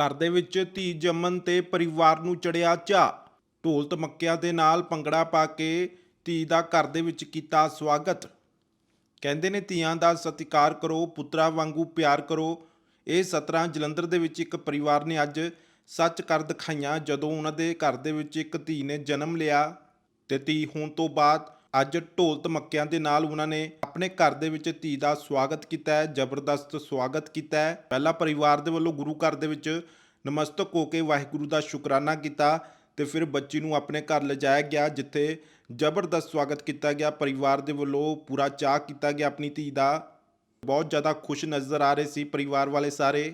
ਘਰ ਦੇ ਵਿੱਚ ਧੀ ਜੰਮਣ ਤੇ ਪਰਿਵਾਰ ਨੂੰ ਚੜਿਆ ਚਾ ਢੋਲ ਤਮੱਕਿਆਂ ਦੇ ਨਾਲ ਭੰਗੜਾ ਪਾ ਕੇ ਧੀ ਦਾ ਘਰ ਦੇ ਵਿੱਚ ਕੀਤਾ ਸਵਾਗਤ। ਕਹਿੰਦੇ ਨੇ ਧੀਆਂ ਦਾ ਸਤਿਕਾਰ ਕਰੋ, ਪੁੱਤਰਾਂ ਵਾਂਗੂ ਪਿਆਰ ਕਰੋ। ਇਹ ਸਤਰਾਂ ਜਲੰਧਰ ਦੇ ਵਿੱਚ ਇੱਕ ਪਰਿਵਾਰ ਨੇ ਅੱਜ ਸੱਚ ਕਰ ਦਿਖਾਈਆਂ। ਜਦੋਂ ਉਹਨਾਂ ਦੇ ਘਰ ਦੇ ਵਿੱਚ ਇੱਕ ਧੀ ਨੇ ਜਨਮ ਲਿਆ ਤੇ ਧੀ ਹੋਣ ਤੋਂ ਬਾਅਦ ਅੱਜ ਢੋਲ ਧਮੱਕਿਆਂ ਦੇ ਨਾਲ ਉਹਨਾਂ ਨੇ ਆਪਣੇ ਘਰ ਦੇ ਵਿੱਚ ਧੀ ਦਾ ਸਵਾਗਤ ਕੀਤਾ ਹੈ, ਜ਼ਬਰਦਸਤ ਸਵਾਗਤ ਕੀਤਾ ਹੈ। ਪਹਿਲਾਂ ਪਰਿਵਾਰ ਦੇ ਵੱਲੋਂ ਗੁਰੂ ਘਰ ਦੇ ਵਿੱਚ ਨਮਸਤਕ ਹੋ ਕੇ ਵਾਹਿਗੁਰੂ ਦਾ ਸ਼ੁਕਰਾਨਾ ਕੀਤਾ ਤੇ ਫਿਰ ਬੱਚੀ ਨੂੰ ਆਪਣੇ ਘਰ ਲਿਜਾਇਆ ਗਿਆ, ਜਿੱਥੇ ਜ਼ਬਰਦਸਤ ਸਵਾਗਤ ਕੀਤਾ ਗਿਆ। ਪਰਿਵਾਰ ਦੇ ਵੱਲੋਂ ਪੂਰਾ ਚਾਅ ਕੀਤਾ ਗਿਆ ਆਪਣੀ ਧੀ ਦਾ। ਬਹੁਤ ਜ਼ਿਆਦਾ ਖੁਸ਼ ਨਜ਼ਰ ਆ ਰਹੇ ਸੀ ਪਰਿਵਾਰ ਵਾਲੇ ਸਾਰੇ।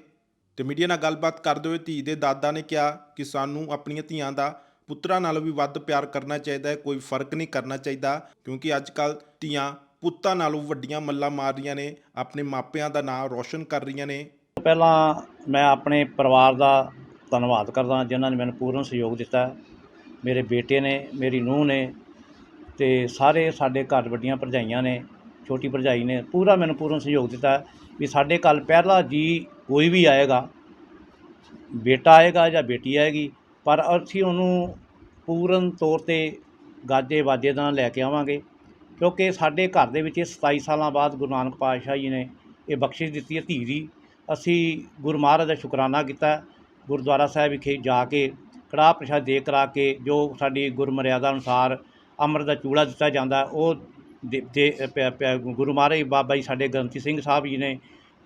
ਤੇ ਮੀਡੀਆ ਨਾਲ ਗੱਲਬਾਤ ਕਰਦੇ ਹੋਏ ਧੀ ਦੇ ਦਾਦਾ ਨੇ ਕਿਹਾ ਕਿ ਸਾਨੂੰ ਆਪਣੀਆਂ ਧੀਆਂ ਦਾ ਪੁੱਤਰਾਂ ਨਾਲੋਂ ਵੀ ਵੱਧ ਪਿਆਰ ਕਰਨਾ ਚਾਹੀਦਾ ਹੈ, ਕੋਈ ਫ਼ਰਕ ਨਹੀਂ ਕਰਨਾ ਚਾਹੀਦਾ, ਕਿਉਂਕਿ ਅੱਜ ਕੱਲ ਧੀਆਂ ਪੁੱਤਾਂ ਨਾਲੋਂ ਵੱਡੀਆਂ ਮੱਲਾਂ ਮਾਰ ਰਹੀਆਂ ਨੇ, ਆਪਣੇ ਮਾਪਿਆਂ ਦਾ ਨਾਮ ਰੌਸ਼ਨ ਕਰ ਰਹੀਆਂ ਨੇ। ਪਹਿਲਾਂ ਮੈਂ ਆਪਣੇ ਪਰਿਵਾਰ ਦਾ ਧੰਨਵਾਦ ਕਰਦਾ, ਜਿਨ੍ਹਾਂ ਨੇ ਮੈਨੂੰ ਪੂਰਨ ਸਹਿਯੋਗ ਦਿੱਤਾ ਮੇਰੇ ਬੇਟੇ ਨੇ, ਮੇਰੀ ਨੂੰਹ ਨੇ ਤੇ ਸਾਰੇ ਸਾਡੇ ਘਰ ਵੱਡੀਆਂ ਭਰਜਾਈਆਂ ਨੇ, ਛੋਟੀ ਭਰਜਾਈ ਨੇ, ਪੂਰਾ ਮੈਨੂੰ ਪੂਰਨ ਸਹਿਯੋਗ ਦਿੱਤਾ ਵੀ ਸਾਡੇ ਕੱਲ ਪਹਿਲਾ ਜੀ ਕੋਈ ਵੀ ਆਏਗਾ, ਬੇਟਾ ਆਏਗਾ ਜਾਂ ਬੇਟੀ ਆਏਗੀ ਪਰ ਅਸੀਂ ਉਹਨੂੰ ਪੂਰਨ ਤੌਰ ਤੇ ਗਾਜੇ ਵਾਜੇ ਨਾਲ ਲੈ ਕੇ ਆਵਾਂਗੇ, ਕਿਉਂਕਿ ਸਾਡੇ ਘਰ ਦੇ ਵਿੱਚ ਇਹ 27 ਸਾਲਾਂ ਬਾਅਦ ਗੁਰੂ ਨਾਨਕ ਪਾਤਸ਼ਾਹ ਜੀ ਨੇ ਇਹ ਬਖਸ਼ਿਸ਼ ਦਿੱਤੀ ਹੈ ਧੀ ਦੀ। ਅਸੀਂ ਗੁਰੂ ਮਹਾਰਾਜ ਦਾ ਸ਼ੁਕਰਾਨਾ ਕੀਤਾ, ਗੁਰਦੁਆਰਾ ਸਾਹਿਬ ਵਿਖੇ ਜਾ ਕੇ ਕੜਾਹ ਪ੍ਰਸ਼ਾਦ ਦੇ ਕਰਾ ਕੇ ਜੋ ਸਾਡੀ ਗੁਰਮਰਿਆਦਾ ਅਨੁਸਾਰ ਅੰਮ੍ਰਿਤ ਦਾ ਚੂੜਾ ਦਿੱਤਾ ਜਾਂਦਾ, ਉਹ ਦੇ- ਦੇ ਪਿਆ- ਪਿਆ- ਗੁਰੂ ਮਹਾਰਾਜ ਬਾਬਾ ਜੀ ਸਾਡੇ ਗ੍ਰੰਥੀ ਸਿੰਘ ਸਾਹਿਬ ਜੀ ਨੇ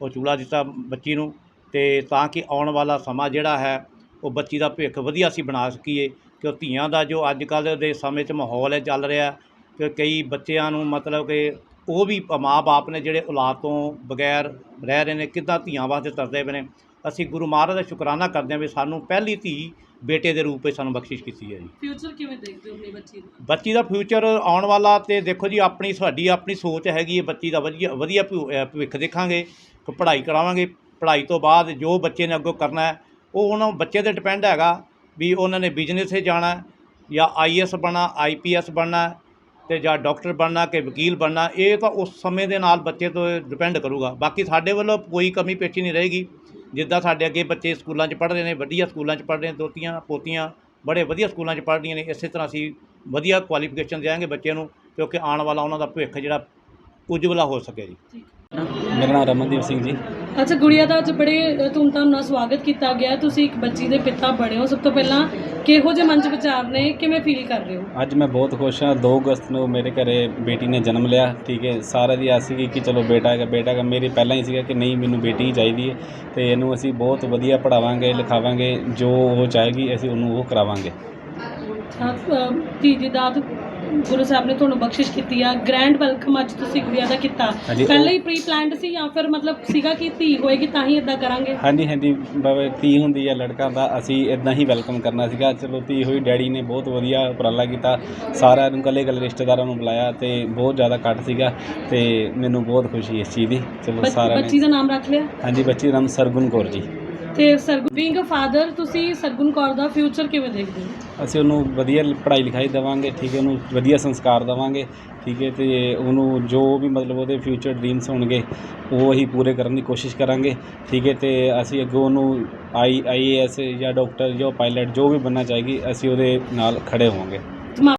ਉਹ ਚੂੜਾ ਦਿੱਤਾ ਬੱਚੀ ਨੂੰ ਤੇ ਤਾਂ ਕਿ ਆਉਣ ਵਾਲਾ ਸਮਾਂ ਜਿਹੜਾ ਹੈ ਉਹ ਬੱਚੀ ਦਾ ਭਵਿੱਖ ਵਧੀਆ ਅਸੀਂ ਬਣਾ ਸਕੀਏ ਕਿ ਉਹ ਧੀਆਂ ਦਾ ਜੋ ਅੱਜ ਕੱਲ੍ਹ ਦੇ ਸਮੇਂ 'ਚ ਮਾਹੌਲ ਹੈ ਚੱਲ ਰਿਹਾ ਕਿ ਕਈ ਬੱਚਿਆਂ ਨੂੰ ਮਤਲਬ ਕਿ ਉਹ ਵੀ ਮਾਂ-ਬਾਪ ਨੇ ਜਿਹੜੇ ਔਲਾਦ ਤੋਂ ਬਗੈਰ ਰਹਿ ਰਹੇ ਨੇ ਕਿੱਦਾਂ ਧੀਆਂ ਵਾਸਤੇ ਤਰਦੇ ਪਏ ਨੇ। ਅਸੀਂ ਗੁਰੂ ਮਹਾਰਾਜ ਦਾ ਸ਼ੁਕਰਾਨਾ ਕਰਦੇ ਹਾਂ ਵੀ ਸਾਨੂੰ ਪਹਿਲੀ ਧੀ ਬੇਟੇ ਦੇ ਰੂਪ ਵਿੱਚ ਸਾਨੂੰ ਬਖਸ਼ਿਸ਼ ਕੀਤੀ ਹੈ ਜੀ। ਫਿਊਚਰ ਕਿਵੇਂ ਦੇਖਦੇ ਹੋ ਆਪਣੀ ਬੱਚੀ ਦਾ ਬੱਚੀ ਦਾ ਫਿਊਚਰ ਆਉਣ ਵਾਲਾ ਤੇ ਦੇਖੋ ਜੀ ਆਪਣੀ ਸਾਡੀ ਆਪਣੀ ਸੋਚ ਹੈਗੀ ਹੈ ਬੱਚੀ ਦਾ ਵਧੀਆ ਵਧੀਆ ਭਵਿੱਖ ਦੇਖਾਂਗੇ ਕਿ ਪੜ੍ਹਾਈ ਕਰਾਵਾਂਗੇ ਪੜ੍ਹਾਈ ਤੋਂ ਬਾਅਦ ਜੋ ਬੱਚੇ ਨੇ ਅੱਗੋਂ ਕਰਨਾ ਹੈ ਉਹ ਉਹਨਾਂ ਬੱਚੇ ਤੇ ਡਿਪੈਂਡ ਹੈਗਾ ਵੀ ਉਹਨਾਂ ਨੇ ਬਿਜ਼ਨਸ 'ਤੇ ਜਾਣਾ ਹੈ ਜਾਂ ਆਈਐਸ ਬਣਨਾ ਆਈਪੀਐਸ ਬਣਨਾ ਹੈ ਤੇ ਜਾਂ ਡਾਕਟਰ ਬਣਨਾ ਕਿ ਵਕੀਲ ਬਣਨਾ, ਇਹ ਤਾਂ ਉਸ ਸਮੇਂ ਦੇ ਨਾਲ ਬੱਚੇ ਤੋਂ ਡਿਪੈਂਡ ਕਰੂਗਾ। ਬਾਕੀ ਸਾਡੇ ਵੱਲੋਂ ਕੋਈ ਕਮੀ ਪੇਸ਼ੀ ਨਹੀਂ ਰਹੇਗੀ। ਜਿੱਦਾਂ ਸਾਡੇ ਅੱਗੇ ਬੱਚੇ ਸਕੂਲਾਂ 'ਚ ਪੜ੍ਹ ਰਹੇ ਨੇ, ਵਧੀਆ ਸਕੂਲਾਂ 'ਚ ਪੜ੍ਹ ਰਹੇ ਨੇ, ਦੋਤੀਆਂ, ਪੋਤੀਆਂ ਬੜੇ ਵਧੀਆ ਸਕੂਲਾਂ 'ਚ ਪੜ੍ਹ ਰਹੀਆਂ ਨੇ, ਇਸੇ ਤਰ੍ਹਾਂ ਅਸੀਂ ਵਧੀਆ ਕੁਆਲੀਫਿਕੇਸ਼ਨ ਦਿਆਂਗੇ ਬੱਚਿਆਂ ਨੂੰ ਕਿਉਂਕਿ ਆਉਣ ਵਾਲਾ ਉਹਨਾਂ ਦਾ ਭਵਿੱਖ ਜਿਹੜਾ ਉਜਵਲਾ ਹੋ ਸਕੇ ਜੀ। ਮੇਰਾ ਨਾਮ ਰਮਨਦੀਪ ਸਿੰਘ ਜੀ। ਅੱਛਾ ਗੁੜੀਆ ਦਾ ਅੱਜ ਬੜੇ ਧੂਮਧਾਮ ਨਾਲ ਸਵਾਗਤ ਕੀਤਾ ਗਿਆ। ਤੁਸੀਂ ਇੱਕ ਬੱਚੀ ਦੇ ਪਿਤਾ ਬਣੇ ਹੋ। ਸਭ ਤੋਂ ਪਹਿਲਾਂ ਕਿਹੋ ਜਿਹੇ ਮਨ ਚ ਵਿਚਾਰ ਨੇ? ਕਿਵੇਂ ਫੀਲ ਕਰ ਰਹੇ ਹੋ? ਅੱਜ ਮੈਂ ਬਹੁਤ ਖੁਸ਼ ਹਾਂ। 2 ਅਗਸਤ ਨੂੰ ਮੇਰੇ ਘਰੇ ਬੇਟੀ ਨੇ ਜਨਮ ਲਿਆ ਠੀਕ ਹੈ। ਸਾਰਿਆਂ ਦੀ ਆਸ ਸੀਗੀ ਕਿ ਚਲੋ ਬੇਟਾ ਹੈਗਾ ਬੇਟਾ ਹੈਗਾ। ਮੇਰੇ ਪਹਿਲਾਂ ਹੀ ਸੀਗਾ ਕਿ ਨਹੀਂ ਮੈਨੂੰ ਬੇਟੀ ਹੀ ਚਾਹੀਦੀ ਹੈ ਤੇ ਇਹਨੂੰ ਅਸੀਂ ਬਹੁਤ ਵਧੀਆ ਪੜਾਵਾਂਗੇ ਲਿਖਾਵਾਂਗੇ। ਜੋ ਉਹ ਚਾਹੇਗੀ ਅਸੀਂ ਉਹਨੂੰ ਉਹ ਕਰਾਵਾਂਗੇ। ਧੀ ਦੀ ਦਾਤ ਗੁਰੂ ਸਾਹਿਬ ਨੇ ਤੁਹਾਨੂੰ ਬਖਸ਼ਿਸ਼ ਕੀਤੀ ਆ। ਗ੍ਰੈਂਡ ਵੈਲਕਮ ਅੱਜ ਤੁਸੀਂ ਗੁੜੀਆ ਦਾ ਕੀਤਾ। ਹਾਂਜੀ, ਉਹ- ਪਹਿਲਾਂ ਹੀ ਪ੍ਰੀ ਪਲਾਨਡ ਸੀ ਜਾਂ ਫਿਰ ਮਤਲਬ ਸੀਗਾ ਕਿ ਧੀ ਹੋਏਗੀ ਤਾਂ ਹੀ ਇਦਾਂ ਕਰਾਂਗੇ? ਹਾਂਜੀ ਹਾਂਜੀ। ਬਾਬਾ ਧੀ ਹੁੰਦੀ ਹੈ ਲੜਕਾ ਦਾ ਅਸੀਂ ਇਦਾਂ ਹੀ ਵੈਲਕਮ ਕਰਨਾ ਸੀਗਾ। ਚਲੋ ਧੀ ਹੋਈ ਡੈਡੀ ਨੇ ਬਹੁਤ ਵਧੀਆ ਉਪਰਾਲਾ ਕੀਤਾ। ਸਾਰਿਆਂ ਨੂੰ ਕੱਲੇ ਕੱਲੇ ਰਿਸ਼ਤੇਦਾਰਾਂ ਨੂੰ ਬੁਲਾਇਆ ਤੇ ਬਹੁਤ ਜ਼ਿਆਦਾ ਇਕੱਠ ਸੀਗਾ ਤੇ ਮੈਨੂੰ ਬਹੁਤ ਖੁਸ਼ੀ ਇਸ ਚੀਜ਼ ਦੀ। ਚਲੋ ਬੱਚ- ਸਾਰਿਆਂ ਬੱਚੀ ਨੇ ਦਾ ਨਾਮ ਰੱਖ ਲਿਆ। ਹਾਂਜੀ ਬੱਚੀ ਦਾ ਨਾਮ ਸਰਗੁਣ ਕੌਰ ਜੀ। ਤੇ ਸਰਗੁਣ ਬੀਇੰਗ ਅ ਫਾਦਰ ਤੁਸੀਂ ਸਰਗੁਣ ਕੌਰ ਦਾ ਫਿਊਚਰ ਕਿਵੇਂ ਦੇਖਦੇ ਹੋ? ਅਸੀਂ ਉਹਨੂੰ ਵਧੀਆ ਪੜ੍ਹਾਈ ਲਿਖਾਈ ਦੇਵਾਂਗੇ, ਠੀਕ ਹੈ, ਉਹਨੂੰ ਵਧੀਆ ਸੰਸਕਾਰ ਦੇਵਾਂਗੇ, ਠੀਕ ਹੈ, ਤੇ ਉਹਨੂੰ ਜੋ ਵੀ ਮਤਲਬ ਉਹਦੇ ਫਿਊਚਰ ਡ੍ਰੀਮਸ ਹੋਣਗੇ, ਉਹ ਅਸੀਂ ਪੂਰੇ ਕਰਨ ਦੀ ਕੋਸ਼ਿਸ਼ ਕਰਾਂਗੇ, ਠੀਕ ਹੈ, ਤੇ ਅਸੀਂ ਅੱਗੋਂ ਉਹਨੂੰ ਆਈ ਆਈਏਐਸ ਜਾਂ ਡਾਕਟਰ ਜਾਂ ਪਾਇਲਟ ਜੋ ਵੀ ਬਣਨਾ ਚਾਹੀਗੀ, ਅਸੀਂ ਉਹਦੇ ਨਾਲ ਖੜੇ ਹੋਵਾਂਗੇ।